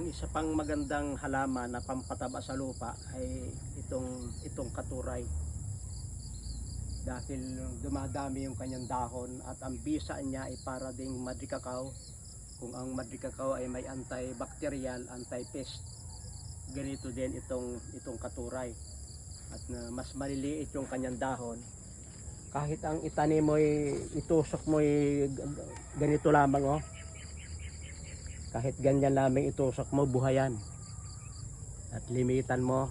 Ang isa pang magandang halaman na pampataba sa lupa ay itong itong katuray. Dahil dumadami yung kanyang dahon at ang bisa niya ay para ding madrikakaw. Kung ang madrikakaw ay may antibacterial, anti-pest, ganito din itong itong katuray. At na mas maliliit yung kanyang dahon. Kahit ang itanim mo itusok mo ganito lamang oh kahit ganyan lamang itusok mo buhayan at limitan mo.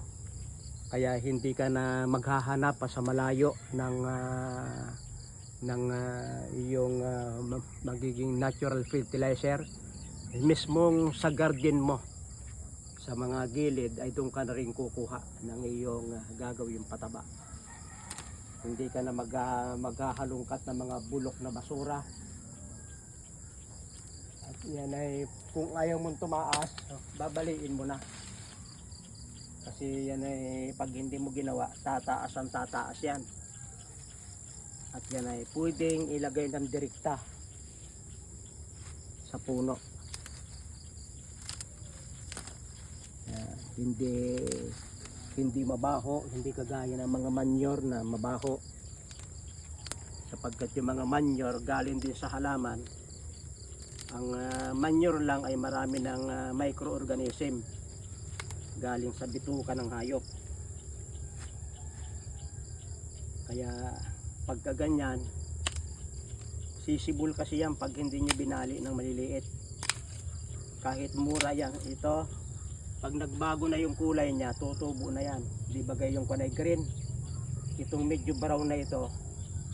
Kaya hindi ka na maghahanap pa sa malayo ng ah, ng ah, iyong ma- magiging natural fertilizer. Mismong sa garden mo sa mga gilid ay doon ka na rin kukuha ng iyong ah, gagawing pataba. Hindi ka na mag, ah, maghahalungkat ng mga bulok na basura yan ay kung ayaw mong tumaas, babaliin mo na. Kasi yan ay pag hindi mo ginawa, tataas ang tataas yan. At yan ay pwedeng ilagay ng direkta sa puno. Yan, hindi hindi mabaho, hindi kagaya ng mga manure na mabaho. Sapagkat yung mga manure galing din sa halaman, ang ah, manure lang ay marami ng ah, microorganism galing sa bituka ng hayop. Kaya pagka ganyan, sisibol kasi yan pag hindi nyo binali ng maliliit. Kahit mura yan, ito, pag nagbago na yung kulay niya, tutubo na yan. Di bagay yung kunay green. Itong medyo brown na ito,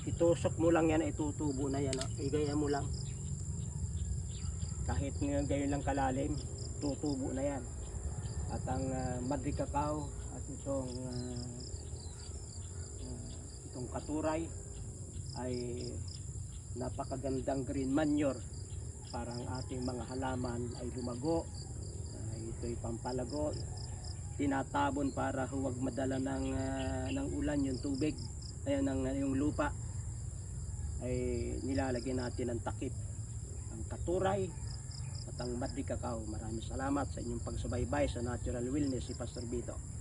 itusok mo lang yan, itutubo na yan. Igaya mo lang kahit nga gayon lang kalalim, tutubo na yan. At ang uh, madri cacao at itong ah, ah, itong katuray ay napakagandang green manure para ang ating mga halaman ay lumago. Ah, ito'y pampalago. Tinatabon para huwag madala ng ah, ng ulan yung tubig, ay ng yung lupa ay nilalagyan natin ng takip ang katuray at ang Madri Cacao. Maraming salamat sa inyong pagsubaybay sa Natural Wellness si Pastor Vito.